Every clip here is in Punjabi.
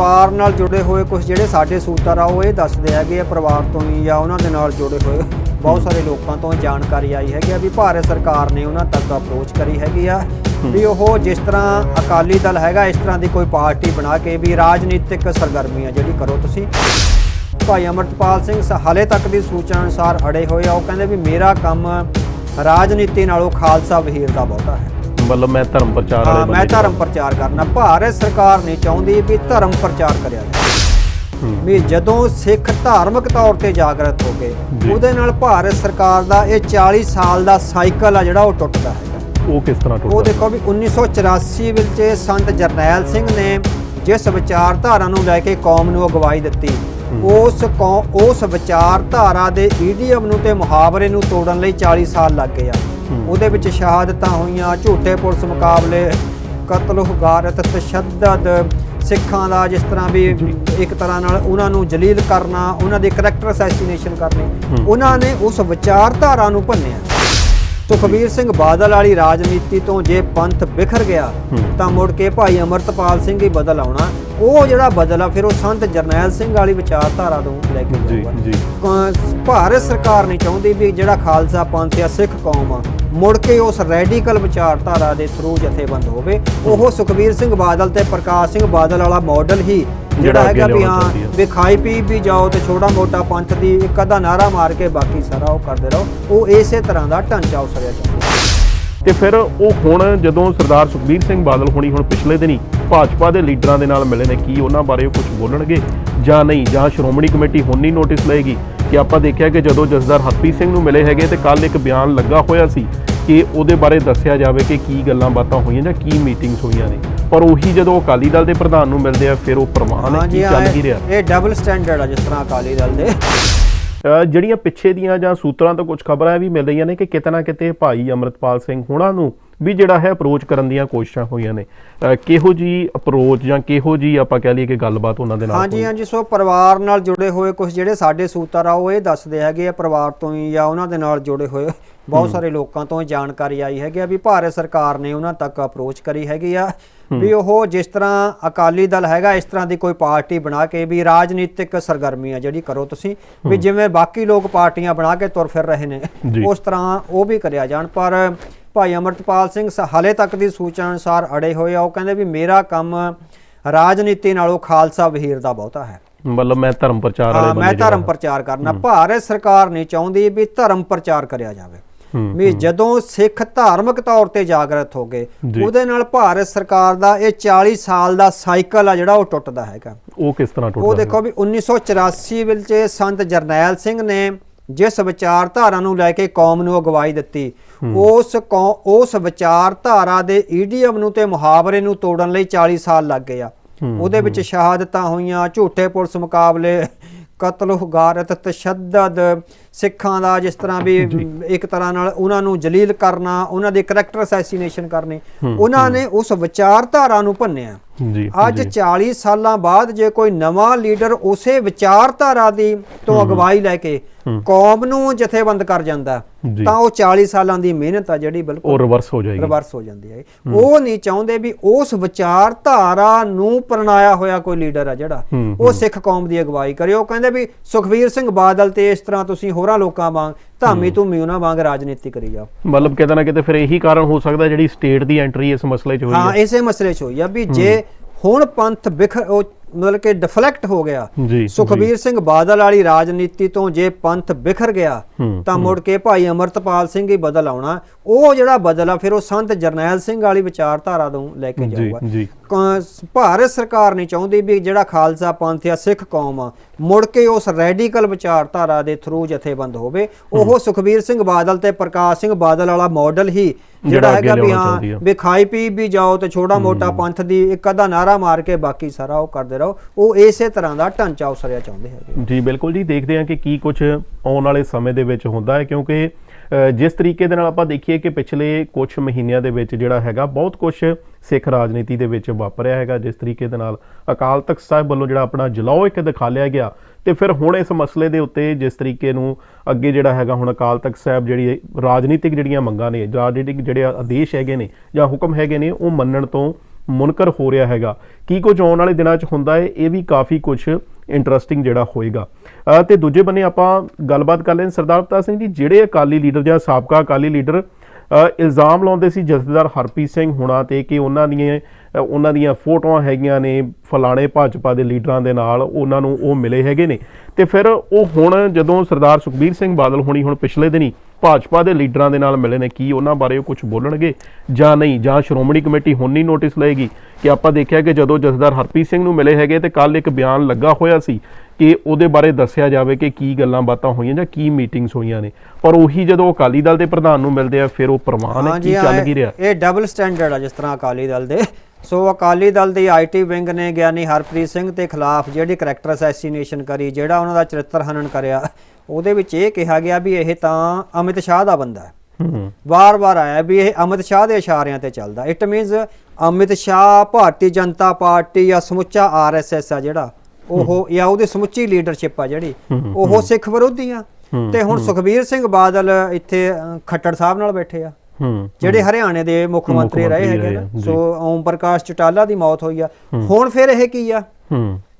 ਪਰਿਵਾਰ ਨਾਲ ਜੁੜੇ ਹੋਏ ਕੁਝ ਜਿਹੜੇ ਸਾਡੇ ਸੂਤਰ ਆ ਉਹ ਇਹ ਦੱਸਦੇ ਹੈਗੇ ਆ ਪਰਿਵਾਰ ਤੋਂ ਹੀ ਜਾਂ ਉਹਨਾਂ ਦੇ ਨਾਲ ਜੁੜੇ ਹੋਏ ਬਹੁਤ ਸਾਰੇ ਲੋਕਾਂ ਤੋਂ ਜਾਣਕਾਰੀ ਆਈ ਹੈਗੀ ਆ ਵੀ ਭਾਰਤ ਸਰਕਾਰ ਨੇ ਉਹਨਾਂ ਤੱਕ ਅਪਰੋਚ ਕਰੀ ਹੈਗੀ ਆ ਵੀ ਉਹ ਜਿਸ ਤਰ੍ਹਾਂ ਅਕਾਲੀ ਦਲ ਹੈਗਾ ਇਸ ਤਰ੍ਹਾਂ ਦੀ ਕੋਈ ਪਾਰਟੀ ਬਣਾ ਕੇ ਵੀ ਰਾਜਨੀਤਿਕ ਸਰਗਰਮੀਆਂ ਜਿਹੜੀ ਕਰੋ ਤੁਸੀਂ। ਭਾਈ ਅਮਰਤਪਾਲ ਸਿੰਘ ਹਾਲੇ ਤੱਕ ਦੀ ਸੂਚਨਾ ਅਨੁਸਾਰ ਅੜੇ ਹੋਏ ਆ ਉਹ ਕਹਿੰਦੇ ਵੀ ਮੇਰਾ ਕੰਮ ਰਾਜਨੀਤੀ ਨਾਲੋਂ ਖਾਲਸਾ ਵਹੀਰ ਦਾ ਬਹੁਤਾ ਹੈ। ਮਤਲਬ ਮੈਂ ਧਰਮ ਪ੍ਰਚਾਰ ਹਾਂ ਵਾਲੇ ਮੈਂ ਬੰਦੇ ਧਰਮ ਪ੍ਰਚਾਰ ਕਰਨਾ ਭਾਰਤ ਸਰਕਾਰ ਨਹੀਂ ਚਾਹੁੰਦੀ ਵੀ ਧਰਮ ਪ੍ਰਚਾਰ ਕਰਿਆ ਜਾਵੇ ਹੂੰ। ਵੀ ਜਦੋਂ ਸਿੱਖ ਧਾਰਮਿਕ ਤੌਰ ਤੇ ਜਾਗਰਤ ਹੋ ਗਏ ਜੀ। ਉਹਦੇ ਨਾਲ ਭਾਰਤ ਸਰਕਾਰ ਦਾ ਇਹ 40 ਸਾਲ ਦਾ ਸਾਈਕਲ ਆ ਜਿਹੜਾ ਉਹ ਟੁੱਟਦਾ ਹੈਗਾ ਉਹ ਕਿਸ ਤਰ੍ਹਾਂ ਉਹ ਟੁੱਟਦਾ ਦੇਖੋ ਵੀ 1984 ਵਿੱਚ ਸੰਤ ਜਰਨੈਲ ਸਿੰਘ ਨੇ ਜਿਸ ਵਿਚਾਰਧਾਰਾ ਨੂੰ ਲੈ ਕੇ ਕੌਮ ਨੂੰ ਅਗਵਾਈ ਦਿੱਤੀ ਉਸ ਕੌ ਉਸ ਵਿਚਾਰਧਾਰਾ ਦੇ ਈਡੀਐਮ ਨੂੰ ਤੇ ਮੁਹਾਵਰੇ ਨੂੰ ਤੋੜਨ ਲਈ 40 ਸਾਲ ਲੱਗ ਗਏ ਆ ਹੂੰ। ਉਹਦੇ ਵਿੱਚ ਸ਼ਹਾਦਤਾਂ ਹੋਈਆਂ ਝੂਠੇ ਪੁਲਿਸ ਮੁਕਾਬਲੇ ਕਤਲ ਗਾਰਤ ਤਸ਼ੱਦਦ ਸਿੱਖਾਂ ਦਾ ਜਿਸ ਤਰ੍ਹਾਂ ਵੀ ਇੱਕ ਤਰ੍ਹਾਂ ਨਾਲ ਉਹਨਾਂ ਨੂੰ ਜਲੀਲ ਕਰਨਾ ਉਹਨਾਂ ਦੇ ਕਰੈਕਟਰ ਅਸੈਸੀਨੇਸ਼ਨ ਕਰਨੇ। ਉਹਨਾਂ ਨੇ ਉਸ ਵਿਚਾਰਧਾਰਾ ਨੂੰ ਭੰਨਿਆ। ਸੁਖਬੀਰ ਸਿੰਘ ਬਾਦਲ ਵਾਲੀ ਰਾਜਨੀਤੀ ਤੋਂ ਜੇ ਪੰਥ ਬਿਖਰ ਗਿਆ। ਤਾਂ ਮੁੜ ਕੇ ਭਾਈ ਅਮਰਤਪਾਲ ਸਿੰਘ ਹੀ ਬਦਲ ਆਉਣਾ। ਉਹ ਜਿਹੜਾ ਬਦਲ ਆ ਫਿਰ ਉਹ ਸੰਤ ਜਰਨੈਲ ਸਿੰਘ ਵਾਲੀ ਵਿਚਾਰਧਾਰਾ ਤੋਂ ਲੈ ਕੇ ਜੀ ਭਾਰਤ ਸਰਕਾਰ ਨਹੀਂ ਚਾਹੁੰਦੀ ਵੀ ਜਿਹੜਾ ਖਾਲਸਾ ਪੰਥ ਆ ਸਿੱਖ ਕੌਮ ਆ ਮੁੜ ਕੇ ਉਸ ਰੈਡੀਕਲ ਵਿਚਾਰਧਾਰਾ ਦੇ ਥਰੂ ਜਥੇਬੰਦ ਹੋਵੇ ਉਹ ਸੁਖਬੀਰ ਸਿੰਘ ਬਾਦਲ ਤੇ ਪ੍ਰਕਾਸ਼ ਸਿੰਘ ਬਾਦਲ ਵਾਲਾ ਮਾਡਲ ਹੀ ਜਿਹੜਾ ਹੈਗਾ ਵੀ ਹਾਂ। ਵੀ ਖਾਈ ਪੀ ਵੀ ਜਾਓ ਤੇ ਛੋਟਾ ਮੋਟਾ ਪੰਥ ਦੀ ਇੱਕ ਅੱਧਾ ਨਾਰਾ ਮਾਰ ਕੇ ਬਾਕੀ ਸਾਰਾ ਉਹ ਕਰਦੇ ਰਹੋ ਉਹ ਇਸੇ ਤਰ੍ਹਾਂ ਦਾ ਢਾਂਚਾ ਉਸਰਿਆ ਚਾਹੁੰਦਾ ਤੇ ਫਿਰ ਉਹ ਹੁਣ ਜਦੋਂ ਸਰਦਾਰ ਸੁਖਬੀਰ ਸਿੰਘ ਬਾਦਲ ਹੁਣੀ ਹੁਣ ਪਿਛਲੇ ਦਿਨੀ ਭਾਜਪਾ ਦੇ ਲੀਡਰਾਂ ਦੇ ਨਾਲ ਮਿਲੇ ਨੇ ਕੀ ਉਹਨਾਂ ਬਾਰੇ ਉਹ ਕੁਝ ਬੋਲਣਗੇ ਜਾਂ ਨਹੀਂ? ਜਾਂ ਸ਼੍ਰੋਮਣੀ ਕਮੇਟੀ ਹੁਣ ਨਹੀਂ ਨੋਟਿਸ ਲਏਗੀ? ਕਿ ਆਪਾਂ ਦੇਖਿਆ ਕਿ ਜਦੋਂ ਜਸਦਾਰ ਹਰਪ੍ਰੀਤ ਸਿੰਘ ਨੂੰ ਮਿਲੇ ਹੈਗੇ ਤੇ ਕੱਲ ਇੱਕ ਬਿਆਨ ਲੱਗਾ ਹੋਇਆ ਸੀ ਕਿ ਉਹਦੇ ਬਾਰੇ ਦੱਸਿਆ ਜਾਵੇ ਕਿ ਕੀ ਗੱਲਾਂ ਬਾਤਾਂ ਹੋਈਆਂ ਜਾਂ ਕੀ ਮੀਟਿੰਗਸ ਹੋਈਆਂ ਨੇ। ਪਰ ਉਹੀ ਜਦੋਂ ਅਕਾਲੀ ਦਲ ਦੇ ਪ੍ਰਧਾਨ ਨੂੰ ਮਿਲਦੇ ਆ ਫਿਰ ਉਹ ਹੈ ਕੀ ਹਾਂ, ਚੱਲ ਕੀ ਰਿਹਾ? ਇਹ ਡਬਲ ਸਟੈਂਡਰਡ ਆ ਜਿਸ ਤਰ੍ਹਾਂ ਅਕਾਲੀ ਦਲ ਦੇ। ਜਿਹੜੀਆਂ ਪਿੱਛੇ ਦੀਆਂ ਜਾਂ ਸੂਤਰਾਂ ਤੋਂ ਕੁਝ ਖਬਰਾਂ ਵੀ ਮਿਲ ਰਹੀਆਂ ਨੇ ਕਿ ਕਿਤੇ ਨਾ ਕਿਤੇ ਭਾਈ ਅਮਰਤਪਾਲ ਸਿੰਘ ਹੁਣਾਂ ਨੂੰ ਵੀ ਜਿਹੜਾ ਹੈ ਅਪਰੋਚ ਕਰਨ ਦੀਆਂ ਕੋਸ਼ਿਸ਼ਾਂ ਹੋਈਆਂ ਨੇ। ਕਿਹੋ ਜੀ ਅਪਰੋਚ ਜਾਂ ਕਿਹੋ ਜੀ ਆਪਾਂ ਕਹਿ ਲਈਏ ਕਿ ਗੱਲਬਾਤ ਉਹਨਾਂ ਦੇ ਨਾਲ ਹਾਂਜੀ? ਹਾਂਜੀ ਸੋ ਪਰਿਵਾਰ ਨਾਲ ਜੁੜੇ ਹੋਏ ਕੁਝ ਜਿਹੜੇ ਸਾਡੇ ਸੂਤਰ ਆ ਉਹ ਇਹ ਦੱਸਦੇ ਹੈਗੇ ਆ ਪਰਿਵਾਰ ਤੋਂ ਹੀ ਜਾਂ ਉਹਨਾਂ ਦੇ ਨਾਲ ਜੁੜੇ ਹੋਏ ਬਹੁਤ ਸਾਰੇ ਲੋਕਾਂ ਤੋਂ ਜਾਣਕਾਰੀ ਆਈ ਹੈਗੀ ਆ ਵੀ ਭਾਰਤ ਸਰਕਾਰ ਨੇ ਉਹਨਾਂ ਤੱਕ ਅਪਰੋਚ ਕਰੀ ਹੈਗੀ ਆ ਵੀ ਉਹ ਜਿਸ ਤਰ੍ਹਾਂ ਅਕਾਲੀ ਦਲ ਹੈਗਾ ਇਸ ਤਰ੍ਹਾਂ ਦੀ ਕੋਈ ਪਾਰਟੀ ਬਣਾ ਕੇ ਵੀ ਰਾਜਨੀਤਿਕ ਸਰਗਰਮੀਆਂ ਜਿਹੜੀ ਕਰੋ ਤੁਸੀਂ ਵੀ ਜਿਵੇਂ ਬਾਕੀ ਲੋਕ ਪਾਰਟੀਆਂ ਬਣਾ ਕੇ ਤੁਰ ਫਿਰ ਰਹੇ ਨੇ। ਉਸ ਤਰ੍ਹਾਂ ਉਹ ਵੀ ਕਰਿਆ ਜਾਣ। ਪਰ ਭਾਈ ਅਮਰਤਪਾਲ ਸਿੰਘ ਹਾਲੇ ਤੱਕ ਦੀ ਸੂਚਨਾ ਅਨੁਸਾਰ ਅੜੇ ਹੋਏ ਆ। ਉਹ ਕਹਿੰਦੇ ਵੀ ਮੇਰਾ ਕੰਮ ਰਾਜਨੀਤੀ ਨਾਲੋਂ ਖਾਲਸਾ ਵਹੀਰ ਦਾ ਬਹੁਤਾ ਹੈ। ਮਤਲਬ ਮੈਂ ਧਰਮ ਪ੍ਰਚਾਰ ਵਾਲੇ ਬੰਦੇ ਮੈਂ ਧਰਮ ਪ੍ਰਚਾਰ ਕਰਨਾ। ਭਾਰਤ ਸਰਕਾਰ ਨਹੀਂ ਚਾਹੁੰਦੀ ਵੀ ਧਰਮ ਪ੍ਰਚਾਰ ਕਰਿਆ ਜਾਵੇ। ਵੀ ਜਦੋਂ ਸਿੱਖ ਧਾਰਮਿਕ ਤੌਰ ਤੇ ਜਾਗਰਤ ਹੋ ਗਏ। ਉਹਦੇ ਨਾਲ ਭਾਰਤ ਸਰਕਾਰ ਦਾ ਇਹ 40 ਸਾਲ ਦਾ ਸਾਈਕਲ ਆ ਜਿਹੜਾ ਉਹ ਟੁੱਟਦਾ ਹੈਗਾ। ਉਹ ਕਿਸ ਤਰ੍ਹਾਂ ਉਹ ਟੁੱਟਦਾ ਦੇਖੋ ਵੀ 1984 ਵਿੱਚ ਸੰਤ ਜਰਨੈਲ ਸਿੰਘ ਨੇ ਜਿਸ ਵਿਚਾਰਧਾਰਾ ਨੂੰ ਲੈ ਕੇ ਕੌਮ ਨੂੰ ਅਗਵਾਈ ਦਿੱਤੀ ਉਸ ਉਸ ਵਿਚਾਰਧਾਰਾ ਦੇ ਈਡੀਐਮ ਨੂੰ ਤੇ ਮੁਹਾਵਰੇ ਨੂੰ ਤੋੜਨ ਲਈ 40 ਸਾਲ ਲੱਗ ਗਏ ਆ। ਉਹਦੇ ਵਿੱਚ ਸ਼ਹਾਦਤਾਂ ਹੋਈਆਂ ਝੂਠੇ ਪੁਲਿਸ ਮੁਕਾਬਲੇ ਕਤਲ ਗਾਰਤ ਤਸ਼ੱਦਦ ਸਿੱਖਾਂ ਦਾ ਜਿਸ ਤਰ੍ਹਾਂ ਵੀ ਇੱਕ ਤਰ੍ਹਾਂ ਨਾਲ ਉਹਨਾਂ ਨੂੰ ਜਲੀਲ ਕਰਨਾ ਉਹਨਾਂ ਦੇ ਕਰੈਕਟਰ ਅਸੈਸੀਨੇਸ਼ਨ ਕਰਨੇ ਉਹਨਾਂ ਨੇ ਉਸ ਵਿਚਾਰਧਾਰਾ ਨੂੰ ਭੰਨਿਆ। ਅੱਜ ਜੀ। 40 ਸਾਲਾਂ ਬਾਅਦ ਜੇ ਕੋਈ ਨਵਾਂ ਲੀਡਰ ਉਸੇ ਵਿਚਾਰਧਾਰਾ ਦੀ ਤੋਂ ਅਗਵਾਈ ਲੈ ਕੇ ਕੌਮ ਨੂੰ ਜਥੇਬੰਦ ਕਰ ਜਾਂਦਾ। ਤਾਂ ਉਹ 40 ਸਾਲਾਂ ਦੀ ਮਿਹਨਤ ਆ ਜਿਹੜੀ ਬਿਲਕੁਲ ਉਹ ਰਿਵਰਸ ਹੋ ਜਾਏਗੀ। ਰਿਵਰਸ ਹੋ ਜਾਂਦੀ ਹੈ। ਉਹ ਨਹੀਂ ਚਾਹੁੰਦੇ ਵੀ ਉਸ ਵਿਚਾਰਧਾਰਾ ਨੂੰ ਪ੍ਰਣਾਇਆ ਹੋਇਆ ਕੋਈ ਲੀਡਰ ਆ ਜਿਹੜਾ ਉਹ ਸਿੱਖ ਕੌਮ ਦੀ ਅਗਵਾਈ ਕਰੇ। ਉਹ ਕਹਿੰਦੇ ਵੀ ਸੁਖਵੀਰ ਸਿੰਘ ਬਾਦਲ ਤੇ ਇਸ ਤਰ੍ਹਾਂ ਤੁਸੀਂ ਹੋਰਾਂ ਲੋਕਾਂ ਵਾਂਗ ਧਾਮੀ ਧੂਮੀ ਉਹਨਾਂ ਵਾਂਗ ਰਾਜਨੀਤੀ ਕਰੀ ਜਾਓ। ਮਤਲਬ ਕਿਤੇ ਨਾ ਕਿਤੇ ਫਿਰ ਇਹੀ ਕਾਰਨ ਹੋ ਸਕਦਾ ਜਿਹੜੀ ਸਟੇਟ ਦੀ ਐਂਟਰੀ ਇਸ ਮਸਲੇ 'ਚ ਹੋਈ ਹਾਂ ਹੈ। ਇਸੇ ਮਸਲੇ 'ਚ ਹੋਈ ਆ ਵੀ ਜੇ ਹੁਣ ਪੰਥ ਬਿਖਰ ਉਹ ਮਤਲਬ ਕਿ ਡਿਫਲੈਕਟ ਹੋ ਗਿਆ। ਸੁਖਬੀਰ ਸਿੰਘ ਬਾਦਲ ਵਾਲੀ ਰਾਜਨੀਤੀ ਤੋਂ ਜੇ ਪੰਥ ਬਿਖਰ ਗਿਆ ਤਾਂ ਮੁੜ ਕੇ ਭਾਈ ਅਮਰਤਪਾਲ ਸਿੰਘ ਹੀ ਬਦਲ ਆਉਣਾ। ਉਹ ਜਿਹੜਾ ਬਦਲ ਆ ਫਿਰ ਉਹ ਸੰਤ ਜਰਨੈਲ ਸਿੰਘ ਵਾਲੀ ਵਿਚਾਰਧਾਰਾ ਤੋਂ ਲੈ ਕੇ ਜਾਊਗਾ। ਭਾਰਤ ਸਰਕਾਰ ਨਹੀਂ ਚਾਹੁੰਦੀ ਵੀ ਜਿਹੜਾ ਖਾਲਸਾ ਪੰਥ ਆ ਸਿੱਖ ਕੌਮ ਆ ਮੁੜ ਕੇ ਉਸ ਰੈਡੀਕਲ ਵਿਚਾਰਧਾਰਾ ਦੇ ਥਰੂ ਜਥੇਬੰਦ ਹੋਵੇ। ਉਹ ਸੁਖਬੀਰ ਸਿੰਘ ਬਾਦਲ ਤੇ ਪ੍ਰਕਾਸ਼ ਸਿੰਘ ਬਾਦਲ ਵਾਲਾ ਮਾਡਲ ਹੀ ਜਿਹੜਾ ਹੈਗਾ ਵੀ। ਹਾਂ ਵੀ ਖਾਈ ਪੀ ਵੀ ਜਾਓ ਤੇ ਛੋਟਾ ਮੋਟਾ ਪੰਥ ਦੀ ਇੱਕ ਅੱਧਾ ਨਾਰਾ ਮਾਰ ਕੇ ਬਾਕੀ ਸਾਰਾ ਉਹ ਕਰਦੇ ਰਹੋ। ਉਹ ਇਸੇ ਤਰ੍ਹਾਂ ਦਾ ਢਾਂਚਾ ਉਸਰਿਆ ਚਾਹੁੰਦੇ ਹੈਗੇ ਜੀ, ਬਿਲਕੁਲ ਜੀ। ਦੇਖਦੇ ਹਾਂ ਕਿ ਕੀ ਕੁਝ ਆਉਣ ਵਾਲੇ ਸਮੇਂ ਦੇ ਵਿੱਚ ਹੁੰਦਾ ਹੈ, ਕਿਉਂਕਿ ਜਿਸ ਤਰੀਕੇ ਦੇ ਨਾਲ ਆਪਾਂ ਦੇਖੀਏ ਕਿ ਪਿਛਲੇ ਕੁਝ ਮਹੀਨਿਆਂ ਦੇ ਵਿੱਚ ਜਿਹੜਾ ਹੈਗਾ, ਬਹੁਤ ਕੁਝ ਸਿੱਖ ਰਾਜਨੀਤੀ ਦੇ ਵਿੱਚ ਵਾਪਰਿਆ ਹੈਗਾ। ਜਿਸ ਤਰੀਕੇ ਦੇ ਨਾਲ ਅਕਾਲ ਤਖਤ ਸਾਹਿਬ ਵੱਲੋਂ ਜਿਹੜਾ ਆਪਣਾ ਜਲਾਓ ਇੱਕ ਦਿਖਾ ਲਿਆ ਗਿਆ, ਤੇ ਫਿਰ ਹੁਣ ਇਸ ਮਸਲੇ ਦੇ ਉੱਤੇ ਜਿਸ ਤਰੀਕੇ ਨੂੰ ਅੱਗੇ ਜਿਹੜਾ ਹੈਗਾ, ਹੁਣ ਅਕਾਲ ਤਖਤ ਸਾਹਿਬ ਜਿਹੜੀ ਰਾਜਨੀਤਿਕ ਜਿਹੜੀਆਂ ਮੰਗਾਂ ਨੇ, ਰਾਜਨੀਤਿਕ ਜਿਹੜੇ ਆਦੇਸ਼ ਹੈਗੇ ਨੇ ਜਾਂ ਹੁਕਮ ਹੈਗੇ ਨੇ, ਉਹ ਮੰਨਣ ਤੋਂ ਮੁਨਕਰ ਹੋ ਰਿਹਾ ਹੈਗਾ। ਕੀ ਕੁਝ ਆਉਣ ਵਾਲੇ ਦਿਨਾਂ 'ਚ ਹੁੰਦਾ ਹੈ ਇਹ ਵੀ ਕਾਫੀ ਕੁਝ ਇੰਟਰਸਟਿੰਗ ਜਿਹੜਾ ਹੋਏਗਾ। ਅਹ ਤੇ ਦੂਜੇ ਬੰਨੇ ਆਪਾਂ ਗੱਲਬਾਤ ਕਰ ਲੈਣ। ਸਰਦਾਰ ਪ੍ਰਤਾਪ ਸਿੰਘ ਜੀ, ਜਿਹੜੇ ਅਕਾਲੀ ਲੀਡਰ ਜਾਂ ਸਾਬਕਾ ਅਕਾਲੀ ਲੀਡਰ ਇਲਜ਼ਾਮ ਲਾਉਂਦੇ ਸੀ ਜਥੇਦਾਰ ਹਰਪ੍ਰੀਤ ਸਿੰਘ ਹੁਣਾਂ ਤੇ ਕਿ ਉਹਨਾਂ ਦੀਆਂ ਉਹਨਾਂ ਦੀਆਂ ਫੋਟੋਆਂ ਹੈਗੀਆਂ ਨੇ ਫਲਾਣੇ ਭਾਜਪਾ ਦੇ ਲੀਡਰਾਂ ਦੇ ਨਾਲ, ਉਹਨਾਂ ਨੂੰ ਉਹ ਮਿਲੇ ਹੈਗੇ ਨੇ। ਤੇ ਫਿਰ ਉਹ ਹੁਣ ਜਦੋਂ ਸਰਦਾਰ ਸੁਖਬੀਰ ਸਿੰਘ ਬਾਦਲ ਹੁਣੀ ਹੁਣ ਪਿਛਲੇ ਦਿਨੀ ਭਾਜਪਾ ਦੇ ਲੀਡਰਾਂ ਦੇ ਨਾਲ ਮਿਲੇ ਨੇ, ਕੀ ਉਹਨਾਂ ਬਾਰੇ ਉਹ ਕੁਝ ਬੋਲਣਗੇ ਜਾਂ ਨਹੀਂ? ਜਾਂ ਸ਼੍ਰੋਮਣੀ ਕਮੇਟੀ ਹੁਣ ਨਹੀਂ ਨੋਟਿਸ ਲਏਗੀ? ਕਿ ਆਪਾਂ ਦੇਖਿਆ ਕਿ ਜਦੋਂ ਜਥੇਦਾਰ ਹਰਪ੍ਰੀਤ ਸਿੰਘ ਨੂੰ ਮਿਲੇ ਹੈਗੇ ਤੇ ਕੱਲ ਇੱਕ ਬਿਆਨ ਲੱਗਾ ਹੋਇਆ ਸੀ ਕਿ ਉਹਦੇ ਬਾਰੇ ਦੱਸਿਆ ਜਾਵੇ ਕਿ ਕੀ ਗੱਲਾਂ ਬਾਤਾਂ ਹੋਈਆਂ ਜਾਂ ਕੀ ਮੀਟਿੰਗਸ ਹੋਈਆਂ ਨੇ। ਪਰ ਉਹੀ ਜਦੋਂ ਅਕਾਲੀ ਦਲ ਦੇ ਪ੍ਰਧਾਨ ਨੂੰ ਮਿਲਦੇ ਆ ਫਿਰ ਉਹ ਪ੍ਰਵਾਨ ਹੈ ਕੀ ਚੱਲ ਕੀ ਰਿਹਾ? ਇਹ ਡਬਲ ਸਟੈਂਡਰਡ ਆ ਜਿਸ ਤਰ੍ਹਾਂ ਅਕਾਲੀ ਦਲ ਦੇ। ਸੋ ਅਕਾਲੀ ਦਲ ਦੀ ਆਈਟੀ ਵਿੰਗ ਨੇ ਗਿਆਨੀ ਹਰਪ੍ਰੀਤ ਸਿੰਘ ਤੇ ਖਿਲਾਫ ਜਿਹੜੀ ਕਰੈਕਟਰ ਅਸੈਸੀਨੇਸ਼ਨ ਕਰੀ ਜਿਹੜਾ ਉਹਨਾਂ ਦਾ ਚਰਿੱਤਰ ਹਨਨ ਕਰਿਆ ਉਹਦੇ ਵਿੱਚ ਇਹ ਕਿਹਾ ਗਿਆ ਵੀ ਇਹ ਤਾਂ ਅਮਿਤ ਸ਼ਾਹ ਦਾ ਬੰਦਾ ਹੈ। ਹੂੰ। ਵਾਰ-ਵਾਰ ਆਇਆ ਵੀ ਇਹ ਅਮਿਤ ਸ਼ਾਹ ਦੇ ਇਸ਼ਾਰਿਆਂ ਤੇ ਚੱਲਦਾ। It means Amit Shah Bharatiya Janata party ਜਾਂ ਸਮੁੱਚਾ ਆਰਐਸਐਸ ਆ ਜਿਹੜਾ। ਉਹ ਜਾਂ ਉਹਦੀ ਸਮੁੱਚੀ ਲੀਡਰਸ਼ਿਪ ਆ ਜਿਹੜੀ ਉਹ ਸਿੱਖ ਵਿਰੋਧੀ ਆ। ਤੇ ਹੁਣ ਸੁਖਬੀਰ ਸਿੰਘ ਬਾਦਲ ਇੱਥੇ ਖੱਟੜ ਸਾਹਿਬ ਨਾਲ ਬੈਠੇ ਆ। ਜਿਹੜੇ ਹਰਿਆਣੇ ਦੇ ਮੁੱਖ ਮੰਤਰੀ ਰਹੇ ਹੈਗੇ ਨਾ। ਸੋ ਓਮ ਪ੍ਰਕਾਸ਼ ਚਟਾਲਾ ਦੀ ਮੌਤ ਹੋਈ ਆ। ਹੁਣ ਫਿਰ ਇਹ ਕੀ ਆ?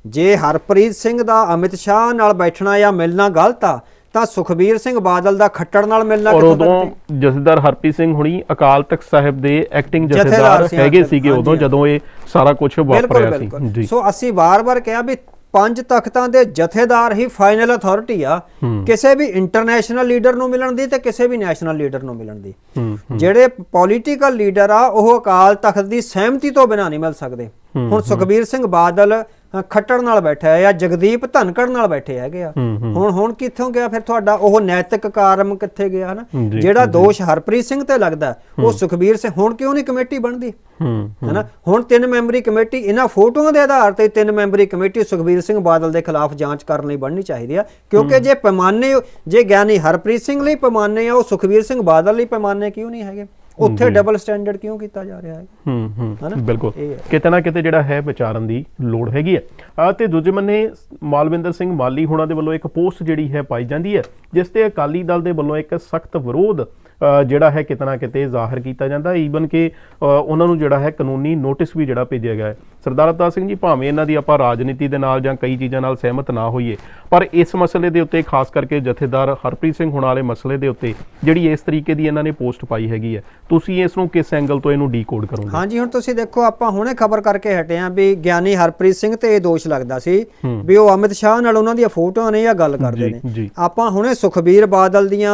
ਜੇ ਹਰਪ੍ਰੀਤ ਸਿੰਘ ਦਾ ਅਮਿਤ ਸ਼ਾਹ ਨਾਲ ਬੈਠਣਾ ਜਾਂ ਮਿਲਣਾ ਗਲਤ ਆ ਤਾਂ ਸੁਖਬੀਰ ਸਿੰਘ ਬਾਦਲ ਦਾ ਖੱਟੜ ਨਾਲ ਮਿਲਣਾ ਕਿੱਥੋਂ ਉਦੋਂ ਜਥੇਦਾਰ ਹਰਪ੍ਰੀਤ ਸਿੰਘ ਹੁਣੀ ਅਕਾਲ ਤਖਤ ਸਾਹਿਬ ਦੇ ਐਕਟਿੰਗ ਜਥੇਦਾਰ ਹੈਗੇ ਸੀਗੇ ਉਦੋਂ। ਜਦੋਂ ਇਹ ਸਾਰਾ ਕੁਝ ਵਾਪਰਿਆ ਸੀ। ਸੋ ਅਸੀਂ ਵਾਰ-ਵਾਰ ਕਿਹਾ ਵੀ ਪੰਜ ਤਖਤਾਂ ਦੇ ਜਥੇਦਾਰ ਹੀ ਫਾਈਨਲ ਅਥਾਰਟੀ ਆ। ਕਿਸੇ ਵੀ ਇੰਟਰਨੈਸ਼ਨਲ ਲੀਡਰ ਨੂੰ ਮਿਲਣ ਦੀ ਤੇ ਕਿਸੇ ਵੀ ਨੈਸ਼ਨਲ ਲੀਡਰ ਨੂੰ ਮਿਲਣ ਦੀ। ਜਿਹੜੇ ਪੋਲੀਟੀਕਲ ਲੀਡਰ ਆ ਉਹ ਅਕਾਲ ਤਖਤ ਦੀ ਸਹਿਮਤੀ ਤੋਂ ਬਿਨਾਂ ਨਹੀਂ ਮਿਲ ਸਕਦੇ। ਹੁਣ ਸੁਖਬੀਰ ਸਿੰਘ ਬਾਦਲ ਖੱਟੜ ਨਾਲ ਬੈਠਾ ਹੈ ਜਾਂ ਜਗਦੀਪ ਧਨਕੜ ਨਾਲ ਬੈਠੇ ਹੈਗੇ ਆ। ਹੁਣ ਹੁਣ ਕਿੱਥੋਂ ਗਿਆ ਫਿਰ ਤੁਹਾਡਾ? ਉਹ ਨੈਤਿਕ ਕਾਰਮ ਕਿੱਥੇ ਗਿਆ ਹਨਾ? ਜਿਹੜਾ ਦੋਸ਼ ਹਰਪ੍ਰੀਤ ਸਿੰਘ ਤੇ ਲੱਗਦਾ ਉਹ ਸੁਖਬੀਰ ਸਿੰਘ। ਹੁਣ ਕਿਉਂ ਨਹੀਂ ਕਮੇਟੀ ਬਣਦੀ? ਹੈਨਾ? ਹੁਣ ਤਿੰਨ ਮੈਂਬਰੀ ਕਮੇਟੀ ਇਹਨਾਂ ਫੋਟੋਆਂ ਦੇ ਆਧਾਰ ਤੇ ਤਿੰਨ ਮੈਂਬਰੀ ਕਮੇਟੀ ਸੁਖਬੀਰ ਸਿੰਘ ਬਾਦਲ ਦੇ ਖਿਲਾਫ ਜਾਂਚ ਕਰਨ ਲਈ ਬਣਨੀ ਚਾਹੀਦੀ ਆ। ਕਿਉਂਕਿ ਜੇ ਪੈਮਾਨੇ ਜੇ ਗਿਆਨੀ ਹਰਪ੍ਰੀਤ ਸਿੰਘ ਲਈ ਪੈਮਾਨੇ ਆ ਉਹ ਸੁਖਬੀਰ ਸਿੰਘ ਬਾਦਲ ਲਈ ਪੈਮਾਨੇ ਕਿਉਂ ਨਹੀਂ ਹੈਗੇ? ਉੱਥੇ ਡਬਲ ਸਟੈਂਡਰਡ ਕਿਉਂ ਕੀਤਾ ਜਾ ਰਿਹਾ ਹੈ? ਹੂੰ? ਹੂੰ ਬਿਲਕੁਲ। ਕਿਤੇ ਨਾ ਕਿਤੇ ਜਿਹੜਾ ਹੈ ਵਿਚਾਰਨ ਦੀ ਲੋੜ ਹੈਗੀ ਹੈ। ਤੇ ਦੂਜੇ ਬੰਨੇ ਮਾਲਵਿੰਦਰ ਸਿੰਘ ਮਾਲੀ ਹੁਣਾਂ ਦੇ ਵੱਲੋਂ ਇੱਕ ਪੋਸਟ ਜਿਹੜੀ ਹੈ ਪਾਈ ਜਾਂਦੀ ਹੈ ਜਿਸ ਤੇ ਅਕਾਲੀ ਦਲ ਦੇ ਵੱਲੋਂ ਇੱਕ ਸਖਤ ਵਿਰੋਧ ਜਿਹੜਾ ਹੈ ਕਿਤੇ ਨਾ ਕਿਤੇ ਜ਼ਾਹਰ ਕੀਤਾ ਜਾਂਦਾ। ਈਵਨ ਕਿ ਉਹਨਾਂ ਨੂੰ ਜਿਹੜਾ ਹੈ ਕਾਨੂੰਨੀ ਨੋਟਿਸ ਵੀ ਜਿਹੜਾ ਭੇਜਿਆ ਗਿਆ ਹੈ। ਸਰਦਾਰ ਅਵਤਾਰ ਸਿੰਘ ਜੀ ਭਾਵੇਂ ਇਹਨਾਂ ਦੀ ਆਪਾਂ ਰਾਜਨੀਤੀ ਦੇ ਨਾਲ ਜਾਂ ਕਈ ਚੀਜ਼ਾਂ ਨਾਲ ਸਹਿਮਤ ਨਾ ਹੋਈਏ ਪਰ ਇਸ ਮਸਲੇ ਦੇ ਉੱਤੇ ਖਾਸ ਕਰਕੇ ਜਥੇਦਾਰ ਹਰਪ੍ਰੀਤ ਸਿੰਘ ਹੁਣਾਂ ਵਾਲੇ ਮਸਲੇ ਦੇ ਉੱਤੇ ਜਿਹੜੀ ਇਸ ਤਰੀਕੇ ਦੀ ਇਹਨਾਂ ਨੇ ਪੋਸਟ ਪਾਈ ਹੈਗੀ ਹੈ ਤੁਸੀਂ ਇਸ ਨੂੰ ਕਿਸ ਐਂਗਲ ਤੋਂ ਇਹਨੂੰ ਡੀਕੋਡ ਕਰੋਗੇ ਹਾਂਜੀ ਹੁਣ ਤੁਸੀਂ ਦੇਖੋ ਆਪਾਂ ਹੁਣੇ ਖਬਰ ਕਰਕੇ ਹਟੇ ਆਂ ਵੀ ਗਿਆਨੀ ਹਰਪ੍ਰੀਤ ਸਿੰਘ ਤੇ ਇਹ ਦੋਸ਼ ਲੱਗਦਾ ਸੀ। ਵੀ ਉਹ ਅਮਿਤ ਸ਼ਾਹ ਨਾਲ ਉਹਨਾਂ ਦੀਆਂ ਫੋਟੋਆਂ ਨੇ ਜਾਂ ਗੱਲ ਕਰਦੇ ਨੇ। ਆਪਾਂ ਹੁਣੇ ਸੁਖਬੀਰ ਬਾਦਲ ਦੀਆਂ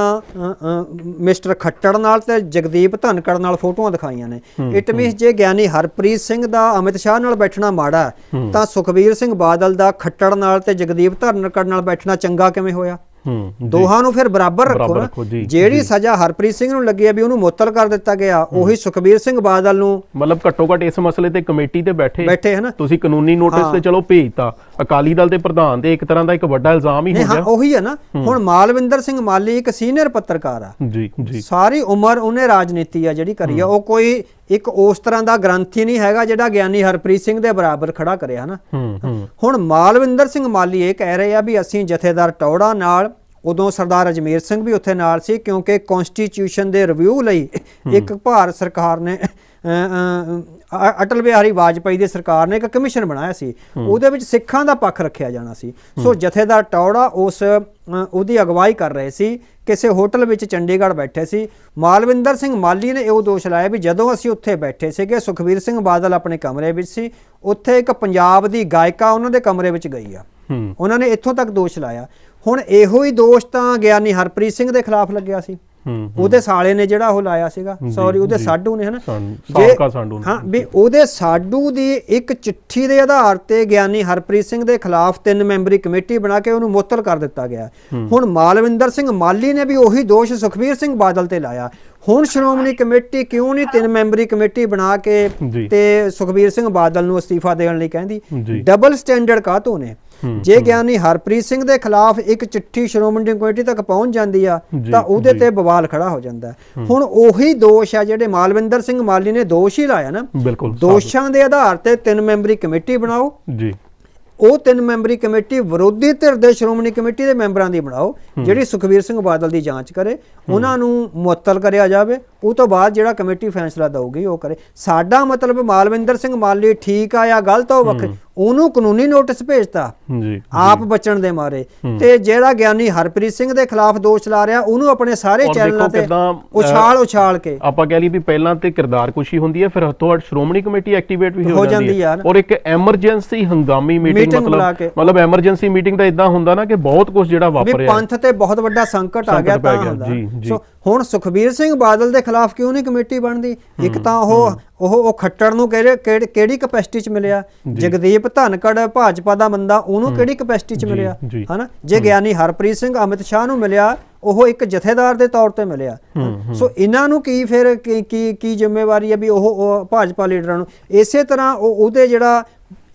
ਮਿਸਟਰ ਖੱਟੜ ਨਾਲ ਤੇ ਜਗਦੀਪ ਧਨਕੜ ਨਾਲ ਫੋਟੋਆਂ ਦਿਖਾਈਆਂ ਨੇ ਇਟ ਮੀਨਸ ਜੇ ਗਿਆਨੀ ਹਰਪ੍ਰੀਤ ਸਿੰਘ ਦਾ ਅਮਿਤ ਸ਼ਾਹ ਨਾਲ ਬੈਠਣਾ ਮਾੜਾ ਹੈ, ਤਾਂ ਸੁਖਬੀਰ ਸਿੰਘ ਬਾਦਲ ਦਾ ਖੱਟੜ ਨਾਲ ਤੇ ਜਗਦੀਪ ਧਨਕੜ ਨਾਲ ਬੈਠਣਾ ਚੰਗਾ ਕਿਵੇਂ ਹੋਇਆ? ਹੂੰ। ਦੋਹਾਂ ਨੂੰ ਫਿਰ ਬਰਾਬਰ ਰੱਖੋ ਜਿਹੜੀ ਸਜ਼ਾ ਹਰਪ੍ਰੀਤ ਸਿੰਘ ਨੂੰ ਲੱਗੀ ਹੈ ਵੀ ਉਹਨੂੰ ਮੁਅੱਤਲ ਕਰ ਦਿੱਤਾ ਗਿਆ ਉਹੀ ਸੁਖਬੀਰ ਸਿੰਘ ਬਾਦਲ ਨੂੰ ਮਤਲਬ ਘੱਟੋ ਘੱਟ ਇਸ ਮਸਲੇ ਤੇ ਕਮੇਟੀ ਤੇ ਬੈਠੇ। ਬੈਠੇ ਹੈ ਨਾ? ਤੁਸੀਂ ਕਾਨੂੰਨੀ ਨੋਟਿਸ ਤੇ ਚਲੋ ਭੇਜਤਾ ਅਕਾਲੀ ਦਲ ਦੇ ਪ੍ਰਧਾਨ ਤੇ ਇੱਕ ਤਰ੍ਹਾਂ ਦਾ ਇੱਕ ਵੱਡਾ ਇਲਜ਼ਾਮ ਹੀ ਹੋ ਹਾਂ ਗਿਆ। ਉਹੀ ਹੈ ਨਾ। ਹੁਣ ਮਾਲਵਿੰਦਰ ਸਿੰਘ ਮਾਲੀ ਇੱਕ ਸੀਨੀਅਰ ਪੱਤਰਕਾਰ ਆ। ਜੀ ਜੀ। ਸਾਰੀ ਉਮਰ ਉਹਨੇ ਰਾਜਨੀਤੀ ਆ ਜਿਹੜੀ ਕਰੀ ਆ। ਉਹ ਕੋਈ ਇੱਕ ਉਸ ਤਰ੍ਹਾਂ ਦਾ ਗ੍ਰੰਥੀ ਨਹੀਂ ਹੈਗਾ ਜਿਹੜਾ ਗਿਆਨੀ ਹਰਪ੍ਰੀਤ ਸਿੰਘ ਦੇ ਬਰਾਬਰ ਖੜਾ ਕਰਿਆ ਹਨਾ? ਹੁਣ ਮਾਲਵਿੰਦਰ ਸਿੰਘ ਮਾਲੀ ਇਹ ਕਹਿ ਰਹੇ ਆ ਵੀ ਅਸੀਂ ਜਥੇਦਾਰ ਟੌੜਾ ਨਾਲ ਉਦੋਂ ਸਰਦਾਰ ਅਜਮੇਰ ਸਿੰਘ ਵੀ ਉੱਥੇ ਨਾਲ ਸੀ ਕਿਉਂਕਿ ਕਨਸਟੀਟਿਊਸ਼ਨ ਦੇ ਰਿਵਿਊ ਲਈ ਇੱਕ ਭਾਰਤ ਸਰਕਾਰ ਨੇ ਅਟਲ ਬਿਹਾਰੀ ਵਾਜਪਾਈ ਦੀ ਸਰਕਾਰ ਨੇ ਇੱਕ ਕਮਿਸ਼ਨ ਬਣਾਇਆ ਸੀ। ਉਹਦੇ ਵਿੱਚ ਸਿੱਖਾਂ ਦਾ ਪੱਖ ਰੱਖਿਆ ਜਾਣਾ ਸੀ। ਸੋ ਜਥੇਦਾਰ ਟੌੜਾ ਉਸ ਉਹਦੀ ਅਗਵਾਈ ਕਰ ਰਹੇ ਸੀ। ਕਿਸੇ ਹੋਟਲ ਵਿੱਚ ਚੰਡੀਗੜ੍ਹ ਬੈਠੇ ਸੀ। ਮਾਲਵਿੰਦਰ ਸਿੰਘ ਮਾਲੀ ਨੇ ਇਹ ਦੋਸ਼ ਲਾਇਆ ਵੀ ਜਦੋਂ ਅਸੀਂ ਉੱਥੇ ਬੈਠੇ ਸੀਗੇ ਸੁਖਬੀਰ ਸਿੰਘ ਬਾਦਲ ਆਪਣੇ ਕਮਰੇ ਵਿੱਚ ਸੀ। ਉੱਥੇ ਇੱਕ ਪੰਜਾਬ ਦੀ ਗਾਇਕਾ ਉਹਨਾਂ ਦੇ ਕਮਰੇ ਵਿੱਚ ਗਈ ਆ। ਉਹਨਾਂ ਨੇ ਇੱਥੋਂ ਤੱਕ ਦੋਸ਼ ਲਾਇਆ। ਹੁਣ ਇਹੋ ਹੀ ਦੋਸ਼ ਤਾਂ ਗਿਆਨੀ ਹਰਪ੍ਰੀਤ ਸਿੰਘ ਦੇ ਖਿਲਾਫ ਲੱਗਿਆ ਸੀ। ਉਹਦੇ ਸਾਲੇ ਨੇ ਜਿਹੜਾ ਉਹ ਲਾਇਆ ਸੀਗਾ ਸੌਰੀ ਉਹਦੇ। ਸਾਡੂ ਨੇ ਹਨਾ ਸਾਬਕਾ ਸਾਡੂ ਨੇ। ਹਾਂ ਵੀ ਉਹਦੇ ਸਾਡੂ ਦੀ ਇੱਕ ਚਿੱਠੀ ਦੇ ਆਧਾਰ ਤੇ ਗਿਆਨੀ ਹਰਪ੍ਰੀਤ ਸਿੰਘ ਦੇ ਖਿਲਾਫ ਤਿੰਨ ਮੈਂਬਰੀ ਕਮੇਟੀ ਬਣਾ ਕੇ ਉਹਨੂੰ ਮੁਅੱਤਲ ਕਰ ਦਿੱਤਾ ਗਿਆ ਹੁਣ ਮਾਲਵਿੰਦਰ ਸਿੰਘ ਮਾਲੀ ਨੇ ਵੀ ਉਹੀ ਦੋਸ਼ ਸੁਖਬੀਰ ਸਿੰਘ ਬਾਦਲ ਤੇ ਲਾਇਆ ਹੁਣ ਸ਼੍ਰੋਮਣੀ ਕਮੇਟੀ ਕਿਉਂ ਨਹੀਂ ਤਿੰਨ ਮੈਂਬਰੀ ਕਮੇਟੀ ਬਣਾ ਕੇ। ਤੇ ਸੁਖਬੀਰ ਸਿੰਘ ਬਾਦਲ ਨੂੰ ਅਸਤੀਫਾ ਦੇਣ ਲਈ ਕਹਿੰਦੀ। ਡਬਲ ਸਟੈਂਡਰਡ ਕਾਹਤੋਂ ਨੇ ਜੇ ਗਿਆਨੀ ਹਰਪ੍ਰੀਤ ਸਿੰਘ ਦੇ ਖਿਲਾਫ ਇੱਕ ਚਿੱਠੀ ਸ਼੍ਰੋਮਣੀ ਕਮੇਟੀ ਤੱਕ ਪਹੁੰਚ ਜਾਂਦੀ ਆ ਤਾਂ ਉਹਦੇ। ਤੇ ਬਵਾਲ ਖੜਾ ਹੋ ਜਾਂਦਾ ਹੈ। ਹੁਣ ਉਹੀ ਦੋਸ਼ ਆ ਜਿਹੜੇ ਮਾਲਵਿੰਦਰ ਸਿੰਘ ਮਾਲੀ ਨੇ ਦੋਸ਼ ਹੀ ਲਾਇਆ ਨਾ। ਦੋਸ਼ਾਂ ਦੇ ਆਧਾਰ ਤੇ ਤਿੰਨ ਮੈਂਬਰੀ ਕਮੇਟੀ ਬਣਾਓ। ਜੀ। ਉਹ ਤਿੰਨ ਮੈਂਬਰੀ ਕਮੇਟੀ ਵਿਰੋਧੀ ਧਿਰ ਦੇ ਸ਼੍ਰੋਮਣੀ ਕਮੇਟੀ ਦੇ ਮੈਂਬਰਾਂ ਦੀ ਬਣਾਓ ਜਿਹੜੀ ਸੁਖਬੀਰ ਸਿੰਘ ਬਾਦਲ ਦੀ ਜਾਂਚ ਕਰੇ ਉਹਨਾਂ ਨੂੰ ਮੁਅੱਤਲ ਕਰਿਆ ਜਾਵੇ। ਉਹ ਤੋਂ ਬਾਅਦ ਜਿਹੜਾ ਕਮੇਟੀ ਫੈਸਲਾ ਦਊਗੀ ਉਹ ਕਰੇ। ਸਾਡਾ ਮਤਲਬ ਮਾਲਵਿੰਦਰ ਸਿੰਘ ਮਾਲੀ ਠੀਕ ਆ ਜਾਂ ਗਲਤ ਉਹ ਵੱਖਰੀ ਉਹਨੂੰ ਕਾਨੂੰਨੀ ਨੋਟਿਸ ਭੇਜਤਾ। ਜੀ ਆਪ ਬਚਣ ਦੇ ਮਾਰੇ। ਤੇ ਜਿਹੜਾ ਗਿਆਨੀ ਹਰਪ੍ਰੀਤ ਸਿੰਘ ਦੇ ਖਿਲਾਫ ਦੋਸ਼ ਲਾ ਰਿਹਾ ਉਹਨੂੰ ਆਪਣੇ ਸਾਰੇ ਚੈਨਲਾਂ ਤੇ ਉਛਾਲ ਉਛਾਲ ਕੇ। ਆਪਾਂ ਕਹਿ ਲਈ ਵੀ ਪਹਿਲਾਂ ਤੇ ਕਿਰਦਾਰ ਕੁਸ਼ੀ ਹੁੰਦੀ ਹੈ ਫਿਰ ਹੱਥੋਂ ਹੱਥ ਸ਼੍ਰੋਮਣੀ ਕਮੇਟੀ ਐਕਟੀਵੇਟ ਵੀ ਹੋ ਜਾਂਦੀ। ਹੈ। ਔਰ ਇੱਕ ਐਮਰਜੈਂਸੀ ਹੰਗਾਮੀ ਮੀਟਿੰਗ। ਮਤਲਬ ਮਤਲਬ ਐਮਰਜੈਂਸੀ ਮੀਟਿੰਗ ਦਾ ਇਦਾਂ ਹੁੰਦਾ ਨਾ ਕਿ ਬਹੁਤ ਕੁਝ ਜਿਹੜਾ ਵੀ ਵਾਪਰਿਆ। ਪੰਥ ਤੇ ਬਹੁਤ ਵੱਡਾ ਸੰਕਟ ਆ ਗਿਆ ਤਾਂ ਹੁੰਦਾ। ਸੋ ਹੁਣ ਸੁਖਬੀਰ ਸਿੰਘ ਬਾਦਲ ਦੇ ਖਿਲਾਫ ਕਿਉਂ ਨਹੀਂ ਕਮੇਟੀ ਬਣਦੀ? ਇੱਕ ਤਾਂ ਉਹ ਉਹ ਉਹ ਖੱਟੜ ਨੂੰ ਕਿਹੜੇ ਕਿਹੜੀ- ਕਪੈਸਿਟੀ ਚ ਮਿਲਿਆ? ਜਗਦੀਪ ਧਨਕੜ ਭਾਜਪਾ ਦਾ ਬੰਦਾ ਉਹਨੂੰ ਕਿਹੜੀ ਕਪੈਸਿਟੀ ਚ ਮਿਲਿਆ। ਹਨਾ? ਜੇ ਗਿਆਨੀ ਹਰਪ੍ਰੀਤ ਸਿੰਘ ਅਮਿਤ ਸ਼ਾਹ ਨੂੰ ਮਿਲਿਆ ਉਹ ਇੱਕ ਜਥੇਦਾਰ ਦੇ ਤੌਰ ਤੇ ਮਿਲਿਆ। ਸੋ ਇਹਨਾਂ ਨੂੰ ਕੀ ਫਿਰ ਕੀ ਕੀ ਜ਼ਿੰਮੇਵਾਰੀ ਹੈ ਵੀ ਉਹ ਭਾਜਪਾ ਲੀਡਰਾਂ ਨੂੰ? ਇਸੇ ਤਰ੍ਹਾਂ ਉਹ ਉਹਦੇ ਜਿਹੜਾ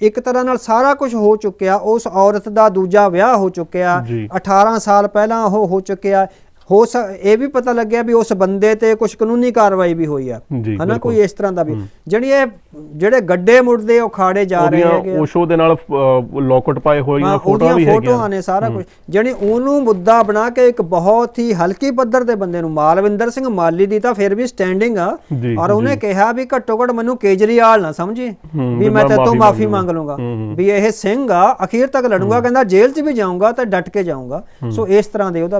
ਇੱਕ ਤਰ੍ਹਾਂ ਨਾਲ ਸਾਰਾ ਕੁਝ ਹੋ ਚੁੱਕਿਆ ਉਸ ਔਰਤ ਦਾ ਦੂਜਾ ਵਿਆਹ ਹੋ ਚੁੱਕਿਆ। ਜੀ। 18 ਸਾਲ ਪਹਿਲਾਂ ਉਹ ਹੋ ਚੁੱਕਿਆ। ਹੋ ਸ- ਇਹ ਵੀ ਪਤਾ ਲੱਗਿਆ ਵੀ ਉਸ ਬੰਦੇ ਤੇ ਕੁਝ ਕਾਨੂੰਨੀ ਕਾਰਵਾਈ ਵੀ ਹੋਈ ਆ। ਹਨਾ। ਕੋਈ ਇਸ ਤਰ੍ਹਾਂ ਦਾ ਵੀ। ਜਿਹੜੀ ਇਹ ਜਿਹੜੇ ਗੱਡੇ ਮੁੱਢਦੇ ਉਹ ਖਾੜੇ ਜਾ ਰਹੇ ਹੈਗੇ। ਓਸ਼ੋ ਦੇ ਨਾਲ ਲੋਕਟ ਪਾਏ ਹੋਈਆਂ ਫੋਟੋਆਂ ਵੀ ਫੋਟੋਆਂ ਹੈਗੀਆਂ ਨੇ ਸਾਰਾ ਕੁਝ ਜਿਹੜੀ ਉਹਨੂੰ ਮੁੱਦਾ ਬਣਾ ਕੇ ਇੱਕ ਬਹੁਤ ਹੀ ਹਲਕੀ ਪੱਧਰ ਦੇ ਬੰਦੇ ਨੂੰ ਮਾਲਵਿੰਦਰ ਸਿੰਘ ਮਾਲੀ ਦੀ ਤਾਂ ਫਿਰ ਵੀ ਸਟੈਂਡਿੰਗ ਆ ਔਰ ਉਹਨੇ ਕਿਹਾ ਵੀ ਘੱਟੋ ਘੱਟ ਮੈਨੂੰ ਕੇਜਰੀਵਾਲ ਨਾ ਸਮਝੀ। ਵੀ ਮੈਂ ਤੋਂ ਮਾਫ਼ੀ ਮੰਗ ਹੂੰ। ਵੀ ਇਹ ਸਿੰਘ ਆ ਅਖੀਰ ਤੱਕ ਲੜੂੰਗਾ ਕਹਿੰਦਾ ਜੇਲ੍ਹ 'ਚ ਵੀ ਜਾਊਂਗਾ ਤਾਂ ਡਟ ਕੇ ਜਾਊਂਗਾ। ਸੋ ਇਸ ਤਰ੍ਹਾਂ ਦੇ ਉਹਦਾ